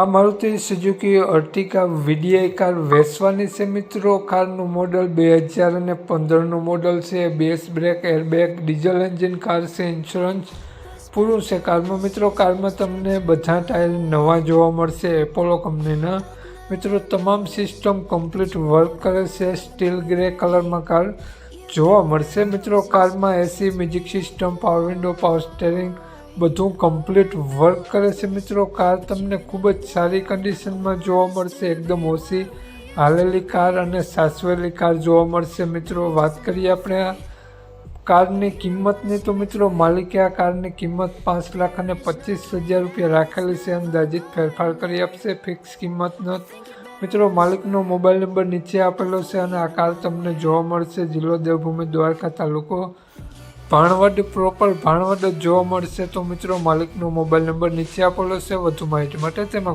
આ Maruti Suzuki Ertiga VDI car વેચવાની છે મિત્રો. કારનું મોડલ બે હજાર અને પંદરનું મોડલ છે. Base brake airbag diesel engine car છે ઇન્સ્યોરન્સ પૂરું છે કારમાં મિત્રો કારમાં તમને બધા ટાયર નવા જોવા મળશે. એપોલો કંપનીના મિત્રો, તમામ સિસ્ટમ કમ્પ્લીટ વર્ક કરે છે. સ્ટીલ ગ્રે કલરમાં કાર જોવા મળશે. મિત્રો કારમાં AC music system power window power steering બધું કમ્પ્લીટ વર્ક કરે છે મિત્રો. કાર તમને ખૂબ જ સારી કન્ડિશનમાં જોવા મળશે. એકદમ ઓછી હાલેલી કાર અને સાસવેલી કાર જોવા મળશે મિત્રો. વાત કરીએ આપણે આ કારની કિંમતની તો મિત્રો, માલિકે આ કારની કિંમત પાંચ લાખ અને પચીસ હજાર રૂપિયા રાખેલી છે. અંદાજિત ફેરફાર કરી આપશે. ફિક્સ કિંમતનો મિત્રો, માલિકનો મોબાઈલ નંબર નીચે આપેલો છે અને આ કાર તમને જોવા મળશે. જિલ્લો દેવભૂમિ દ્વારકા તાલુકો ભાણવડ પ્રોપર ભાણવડ જોવા મળશે તો મિત્રો માલિકનો મોબાઈલ નંબર નીચે આપેલો છે. વધુ માહિતી માટે તેમાં